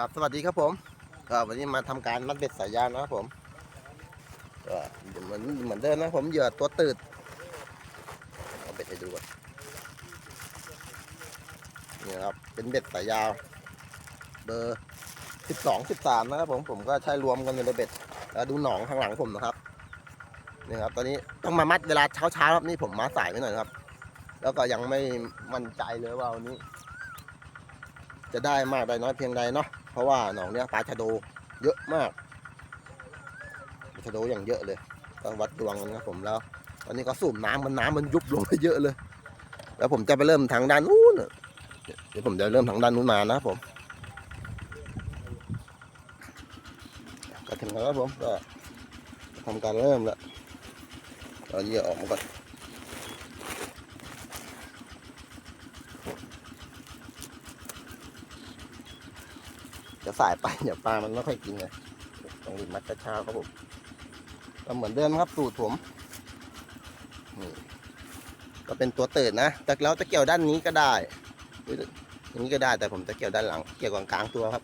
ครับสวัสดีครับผมก็วันนี้มาทำการมัดเบ็ดสายยางนะครับผมก็เหมือนเหมือนเดิมนะผมเหยื่อตัวตืดเอาเบ็ดให้ดูก่อนนี่ครับเป็นเบ็ดสายยาว เบอร์สิบสองสิบสามนะครับผมผมก็ใช้รวมกันในเบ็ดแล้วดูหนองข้างหลังผมนะครับนี่ครับตอนนี้ต้องมามัดเวลาเช้าเช้าครับนี่ผมมาสายไปหน่อยครับ แล้วก็ยังไม่มั่นใจเลยว่าวันนี้ จะได้มากได้น้อยเพียงใดเนาะ เพราะว่าหนองเนี้ยปลาชะโดเยอะมากปลาชะโดอย่างเยอะเลยก็วัดดวงกันครับผมแล้วตอนนี้ก็สูบน้ำมันน้ำมันยุบลงไปเยอะเลย แล้วผมจะไปเริ่มทางด้านนู้นเดี๋ยวผมจะเริ่มทางด้านนู้นมานะครับผมก็ถึงแล้วครับผมก็ทำการเริ่มแล้วตอนนี้ออกมาก่อน จะสายไปเดี๋ยวปลามันไม่ค่อยกินไงต้องรีบมัดกระเช้าครับผมก็เหมือนเดิมครับสูตรผมนี่ก็เป็นตัวเติดนะ แต่เราจะเกี่ยวด้านนี้ก็ได้อย่างนี้ก็ได้แต่ผมจะเกี่ยวด้านหลัง เกี่ยวกลางตัวครับ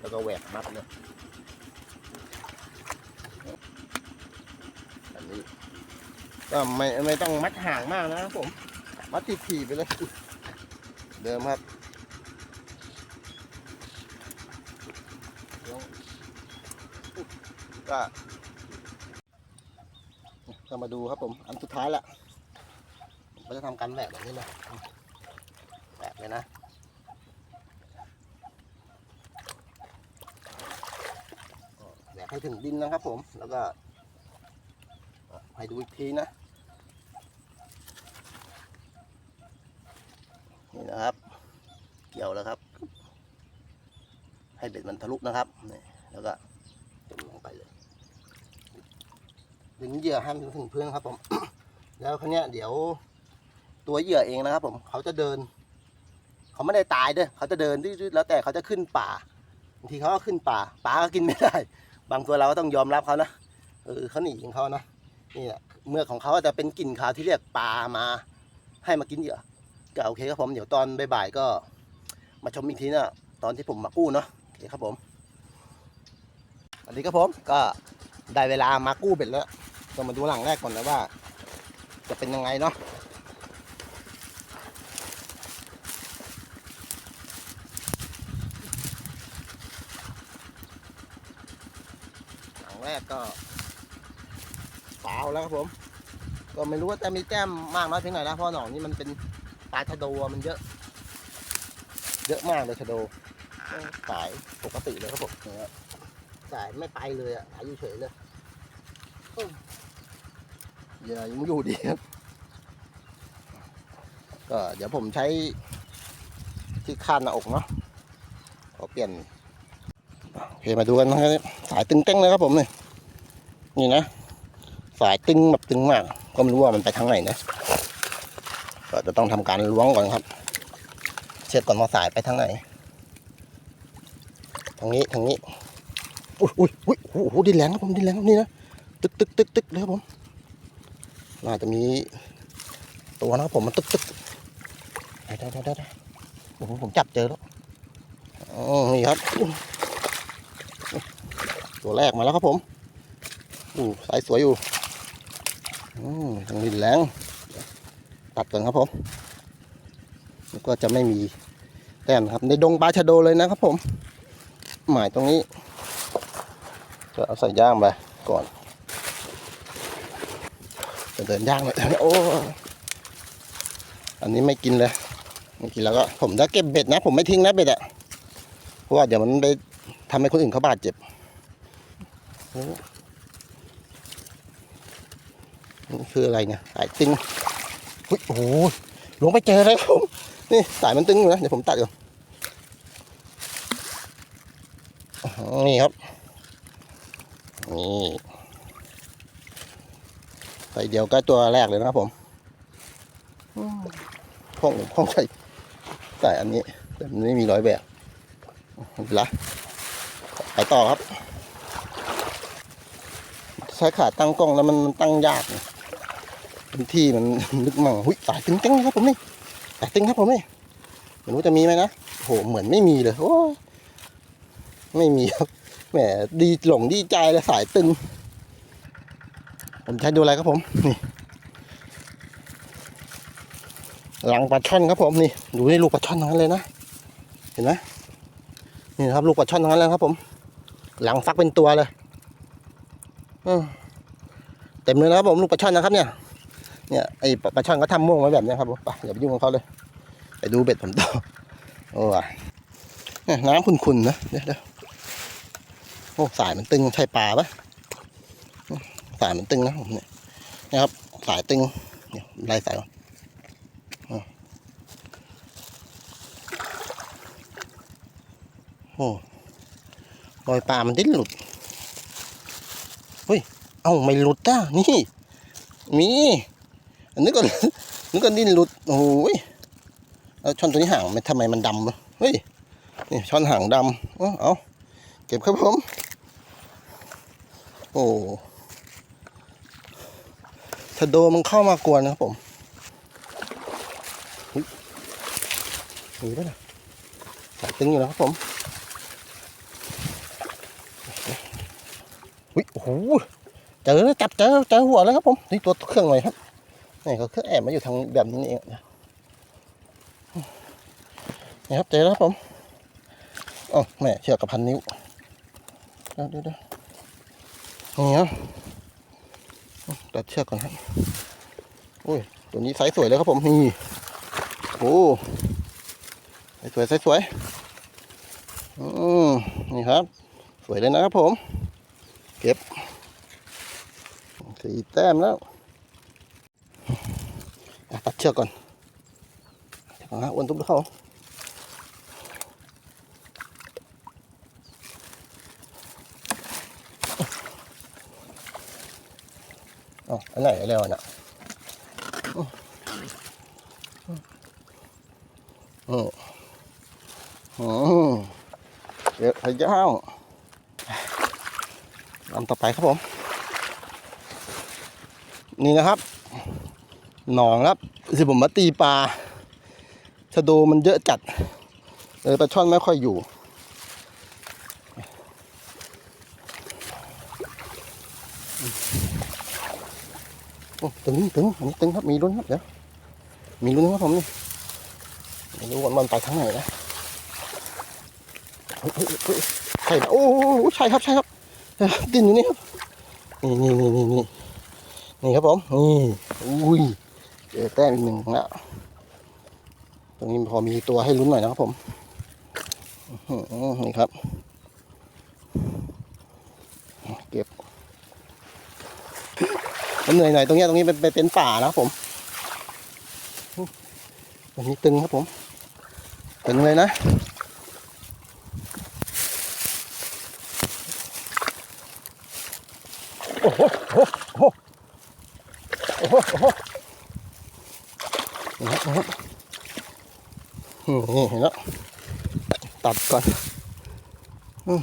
แล้วก็แหวกมัดเลยอันนี้ก็ไม่ไม่ต้องมัดห่างมากนะครับผม มัดทีๆไปเลยเดิมครับ ก็ก็มาดูครับผม อันสุดท้ายละผมก็จะทำการแหวกแบบนี้นะแหวกเลยนะแหวกให้ถึงดินนะครับผม แล้วก็ให้ดูอีกทีนะ นี่นะครับ เกี่ยวแล้วครับ ให้เบ็ดมันทะลุนะครับนี่แล้วก็จมลงไปเลย ดึงเหยื่อห้ามถึงพื้นครับผม แล้วคราวเนี้เดี๋ยวตัวเหยื่อเองนะครับ ผมเขาจะเดิน เขาไม่ได้ตายเด้อเขาจะเดินดื้อๆแล้วแต่เขาจะขึ้นป่าบางทีเขาก็ขึ้นป่าป่าก็กินไม่ได้ บางตัวเราก็ต้องยอมรับเขานะเออเขาหนีของเขานะนี่แหละเมื่อกของเขาจะเป็นกลิ่นคาวที่เรียกปลามา ให้มากินเหยื่อก็โอเคครับผมเดี๋ยวตอนบ่ายๆก็ มาชมอีกทีนะตอนที่ผมมากู้เนาะโอเคครับผมสวัสดีครับผมก็ได้เวลามากู้เบ็ดแล้ว ก็มาดูหลังแรกก่อนนะว่า จะเป็นยังไงเนาะหลังแรกก็สาวแล้วครับผม ก็ไม่รู้ว่าจะมีแต้มมากน้อยเพียงไหนนะเพราะหนองนี่มันเป็นปลาชะโดมันเยอะ เยอะมากเลยชะโดสายปกติเลยครับผมสายไม่ไปเลยอะหายอยู่เฉยเลย โอ้ยอย่ายังอยู่ดีครับ ก็เดี๋ยวผมใช้ที่คาดหน้าอกเนาะขอเปลี่ยนโอเคมาดูกันนะครับสายตึงเต้งเลยครับผมเนี่ยนี่นะ สายตึงแบบตึงมาก ก็ไม่รู้ว่ามันไปทางไหนนะก็จะต้องทำการล้วงก่อนครับ เช็คก่อนว่าสายไปทางไหนทางนี้ทางนี้อุ้ยอุ้ยอุ้ยโอ้โหดินแรงครับผมดินแรงครับนี่นะตึกตึกตึกตึกเลยครับผม น่าจะมีตัวนะครับผมมันตึกตึกได้ได้ได้ได้โอ้โหผมจับเจอแล้วอ๋อนี่ครับ ตัวแรกมาแล้วครับผมอู้สายสวยอยู่อืมทางดินแรงตัดก่อนครับผมแล้วก็จะไม่มีแต้มนครับ ในดงปลาชะโดเลยนะครับผม หมายตรงนี้ จะเอาใส่ย่างไปก่อน จะเดินย่างเลยโอ้อันนี้ไม่กินเลยไม่กินแล้วก็ผมจะเก็บเบ็ดนะ ผมไม่ทิ้งนะเบ็ดอะเพราะว่าเดี๋ยวมันไปทำให้คนอื่นเขาบาดเจ็บนี่คืออะไรเนี่ยสายตึงอุ๊ยโอ้โหลงไปเจอแล้วครับผมนี่สายมันตึงอยู่นะเดี๋ยวผมตัดก่อนนี่ครับนี่ ใส่เดียวก็ตัวแรกเลยนะครับผมอืมห้องห้องใส่ใส่อันนี้แต่มันไม่มีร้อยแบบไม่เป็นไรไปต่อครับ ใช้ขาตั้งกล้องแล้วมันมันตั้งยากนะพื้นที่มันลึกมั่งหุยสายตึงๆครับผมนี่สายตึงครับผมนี่ไม่รู้จะมีไหมนะโหเหมือนไม่มีเลยโอ้ยไม่มีครับแหมดีหลงดีใจเลยสายตึง ผมใช้ดูอะไรครับผม นี่ หลังปลาช่อนครับผมนี่ ดูนี่ลูกปลาช่อนทั้งนั้นเลยนะ เห็นไหมนี่ครับลูกปลาช่อนทั้งนั้นเลยครับผม หลังฟักเป็นตัวเลยอืเต็มเลยนะครับผมลูกปลาช่อนนะครับเนี่ย เนี่ยไอปลาช่อนก็ทำม่วงไว้แบบนี้ครับผมไปอย่าไปยุ่งกับเขาเลย ไปดูเบ็ดผมต่อโอ้ยน้ำขุ่นๆนะเดี๋ยวเดี๋ยวโอ้สายมันตึงใช่ปลาปะ สายมันตึงนะผมเนี่ยนะครับ สายตึงเนี่ยไล่สายก่อนอะโอ้รอยปลามันดิ้นหลุดเฮ้ย เอ้าไม่หลุดอะนี่มีอันนี้ก็นึกว่าดิ้นหลุดโอ้ยแล้วช่อนตัวนี้ห่างมันทำไมมันดำเฮ้ยนี่ช่อนหางดำ เอาเอาเก็บครับผม โอ้ ถ้าโดมันเข้ามากวนนะครับผมอุ๊ยมีปนะสายตึงอยู่นะครับผมอุ้ยโอ้โหเจอแล้วจับเจอเจอหัวแล้วครับผมนี่ตัวเครื่องหน่อยครับนี่เขาเครื่องแอบมาอยู่ทางแบบนี้เองนะนี่ครับเจอแล้วครับผมอ๋อแม่เชือกกับพันนิ้วเดี๋ยวเดี๋ยวเดี๋ยวนี่ครับ ตัดเชือกก่อนครับโอ้ย ตัวนี้ไซส์สวยเลยครับผม นี่ โอ้ไซส์สวยไซส์สวย อืมนี่ครับ สวยเลยนะครับผม เก็บ สี่แต้มแล้วตัดเชือกก่อนเอาฮะอ้วนทุบเข้า อันไหนเร็วน่ะอืมอืมอืมเดี๋ยวพะย่างลำต่อไปครับผม นี่นะครับ หนองครับคือผมมาตีปลาชะโดมันเยอะจัดเลยปลาช่อนไม่ค่อยอยู่ ตึงตึงอันนี้ตึงครับมีลุ้นครับเดี๋ยวมีลุ้นครับผมนี่ไม่รู้ว่ามันไปทางไหนนะใช่ปะโอ้ใช่ครับใช่ครับดินอยู่นี่ครับนี่นี่นี่นี่นี่นี่ครับผมนี่อุ้ยเจอแต้มอีกหนึ่งแล้วตรงนี้พอมีตัวให้ลุ้นหน่อยนะครับผมนี่ครับ เก็บ มันเหนื่อยหน่อยตรงเนี้ยตรงนี้เป็นเป็นป่านะผมตรงนี้ตึงครับผม ตึงเลยนะโอ้โหโอ้โหโอ้โหโอ้โหนี่ครับนี่ครับอืมนี่เห็นแล้วตัดก่อนอืม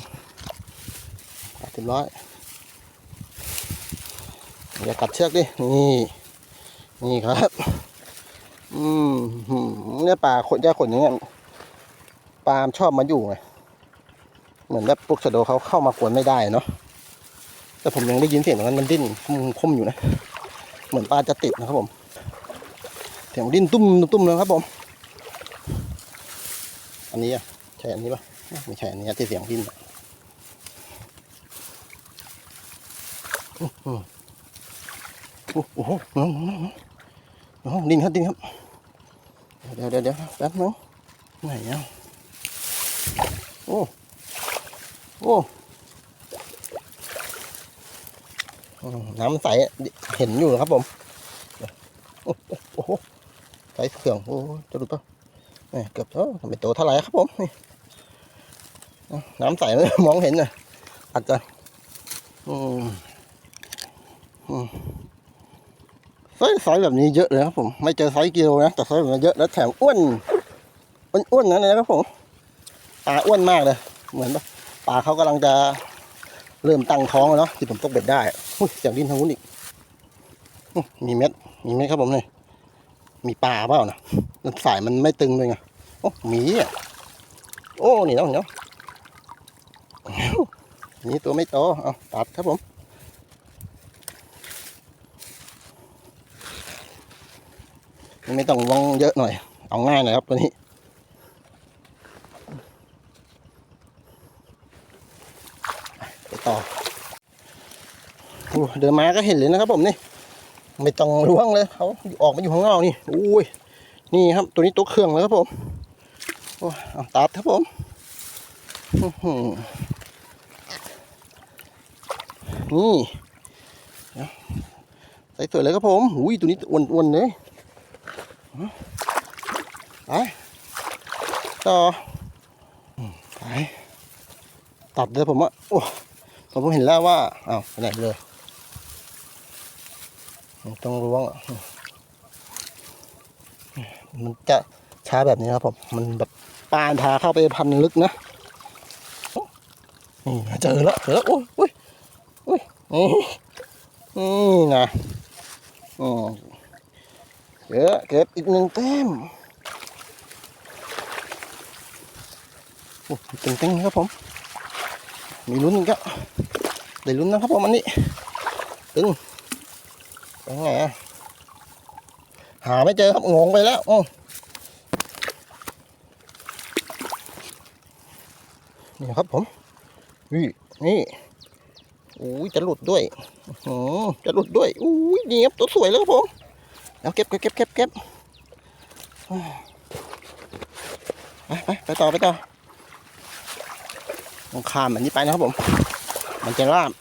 ตัดเรียบร้อย อย่าตัดเชือกดิ นี่ นี่ครับ อืมเนี่ยปลาขนแย่ขนอย่างเงี้ยปลามชอบมาอยู่ไง เหมือนแบบพวกชะโดเขาเข้ามากวนไม่ได้เนาะ แต่ผมยังได้ยินเสียงตรงนั้นมันดิ้นคมอยู่นะ เหมือนปลาจะติดนะครับผม เสียงดิ้นตุ้มตุ้มเลยครับผม อันนี้อะใช่อันนี้ปะไม่ใช่อันนี้ที่เสียงดิ้นอือ โอ้โหน้องน้องน้องงดิ้นครับดิ้นครับ เดี๋ยวเดี๋ยวเดี๋ยวแป๊บนึงไหนอะโอ้โอ้น้ำใสเห็นอยู่ครับผมโอ้โหใส่เครื่องโอ้จะดูปะนี่เกือบเท่าไม่โตเท่าไหร่ครับผมนี่น้ำใสมมองเห็นนะอาจจะอืมอืม ส์ไซส์แบบนี้เยอะเลยครับผมไม่เจอไซส์กิโลนะแต่ไซส์แบบนี้เยอะแล้วแถมอ้วนอ้วนๆนั่นเลยนะครับผมปลาอ้วนมากเลย เหมือนปลาเขากำลังจะเริ่มตั้งท้องแล้วเนาะที่ผมตกเบ็ดได้อยเสียงดิ้นทางนู้นอีกมีเม็ดมีไหมครับผมเนี่ยมีปลาเปล่านะสายมันไม่ตึงเลยไงโอ้มีอะโอ้นี่เนาะเนาะนี่ตัวไม่โตเอาตัดครับผม ไม่ต้องวงเยอะหน่อย เอาง่ายหน่อยครับตัวนี้ ไปต่อเดินมาก็เห็นเลยนะครับผมนี่ ไม่ต้องล้วงเลยเขาออกมาอยู่ข้างนอกนี่อุ้ยนี่ครับ ตัวนี้ตัวเครื่องเลยครับผมโอ้เอาตัดครับผมนี่เดี๋ยวใส่สวยเลยครับผมอุ้ยตัวนี้อ้วนๆเลย ไปต่ออืมไปตัดเลยผมว่าโอ้ผมเห็นแล้วว่าอ้าวไปไหนเลยต้องล้วงอะมันจะช้าแบบนี้ครับผมมันแบบปานพาเข้าไปพันลึกนะนี่เจอแล้วเจอแล้วโอ้ยโอ้ยโอ้ยนี่นี่นะอืม เยอะเก็บอีกหนึ่งแต้มโอ้ยเต็งครับผม มีลุ้นอีกแล้วได้ลุ้นนะครับผมอันนี้ ตึงเป็นไงอะหาไม่เจอครับงงไปแล้วอ้อนี่ครับผมนี่นี่อุ้ยจะหลุดด้วยอือจะหลุดด้วยอุ้ยนี่ครับตัวสวยแล้วครับผม เอาเก็บเก็บเก็บเก็บเก็บไปไปไปต่อไปต่อต้องข้ามแบบนี้ไปนะครับผม มันจะลาบ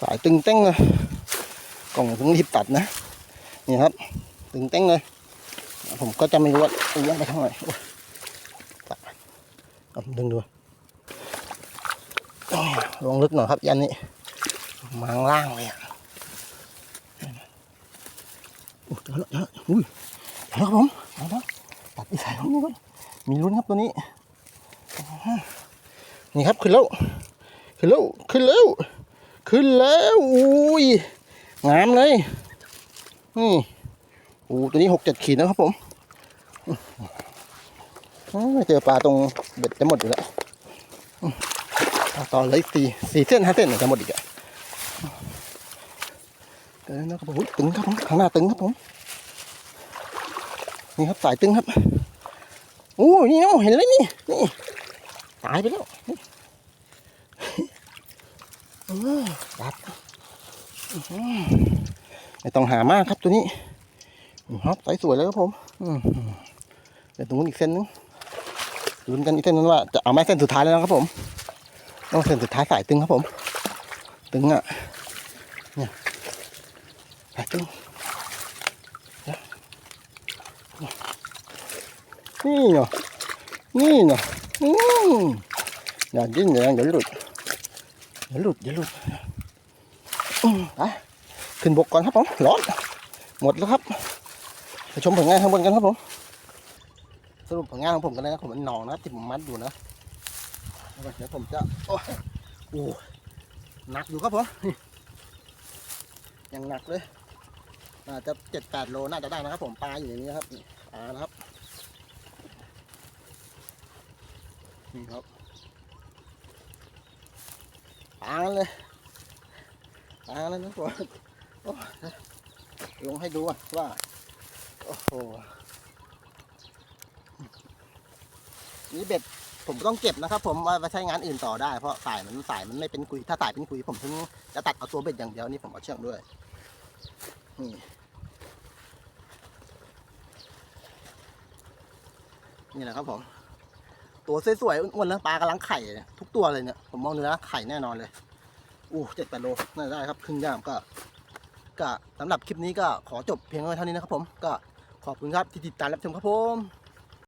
สายตึงเต้งเลยกล่องถึงรีบตัดนะ นี่ครับ ตึงเต้งเลย ผมก็จะไม่รู้ว่าเลี้ยงไปทางไหนโอ้ยตัดเอาดึงดูลงลึกหน่อยครับยันนี้มางล่างเลยอะโอ้ยเจอแล้วเจอแล้วอุ้ยเจอแล้วครับผมเอแล้วตัดอีสายของนี้ก่อนมีลุ้นครับตัวนี้ นี่ครับขึ้นแล้ว ขึ้นแล้ว ขึ้นแล้ว ขึ้นแล้วอุ้ยงามเลยนี่โอ้ตัวนี้หกเจ็ดขีดนะครับผม เจอปลาตรงเบ็ดจะหมดอยู่แล้วอื้อเอาต่อเลยสี่สี่เส้นห้าเส้นจะหมดอีกอะเออนะครับผมอุ๊ยตึงครับผมข้างหน้าตึงครับผมนี่ครับสายตึงครับโอ้ยนี่เอาเห็นเลยนี่นี่ตายไปแล้วตัดอื้อหือไม่ต้องหามากครับตัวนี้อื้อครับใสสวยแล้วครับผม อื เดี๋ยวตรงนู้นอีกเส้นนึงลุ้นกันอีกเส้นนึงว่าจะเอาไหมเส้นสุดท้ายแล้วนะครับผมต้องเส้นสุดท้ายสายตึงครับผม ตึงอะเนี่ยสายตึงนี่เนาะนี่เนาะอืมอย่าดิ้นอย่าอย่าหลุดอย่าหลุดอย่าหลุดอืมไปขึ้นบกก่อนครับผมร้อนหมดแล้วครับไปชมผลงานข้างบนกันครับผม สรุปผลงานของผมกันนะครับผมมันหนองนะครับที่ผมมัดอยู่นะเดี๋ยวผมจะโอ้โอ้หนักอยู่ครับผมยังหนักเลยน่าจะเจ็ดแปดโลน่าจะได้นะครับผมปลาอยู่ในนี้ครับปลานะครับนี่ครับปลาเลยอ่าแล้วนะผมโอ้ยลงให้ดูว่า โอ้โห นี่เบ็ดผมต้องเก็บนะครับ ผมว่าไปใช้งานอื่นต่อได้เพราะสายมันสายมันไม่เป็นคุย ถ้าสายเป็นคุยผมถึงจะตัดเอาตัวเบ็ดอย่างเดียวนี่ผมเอาเชือกด้วยนี่นี่แหละครับผม ตัวสวยๆอ้วนๆนะปลากำลังไข่ทุกตัวเลยเนี่ยผมมองเนื้อไข่แน่นอนเลยอู้เจ็ดแปดโลน่าได้ครับครึ่งย่ามก็ ก็สำหรับคลิปนี้ก็ขอจบเพียงเท่านี้นะครับผมก็ขอบคุณครับที่ติดตามรับชมครับผม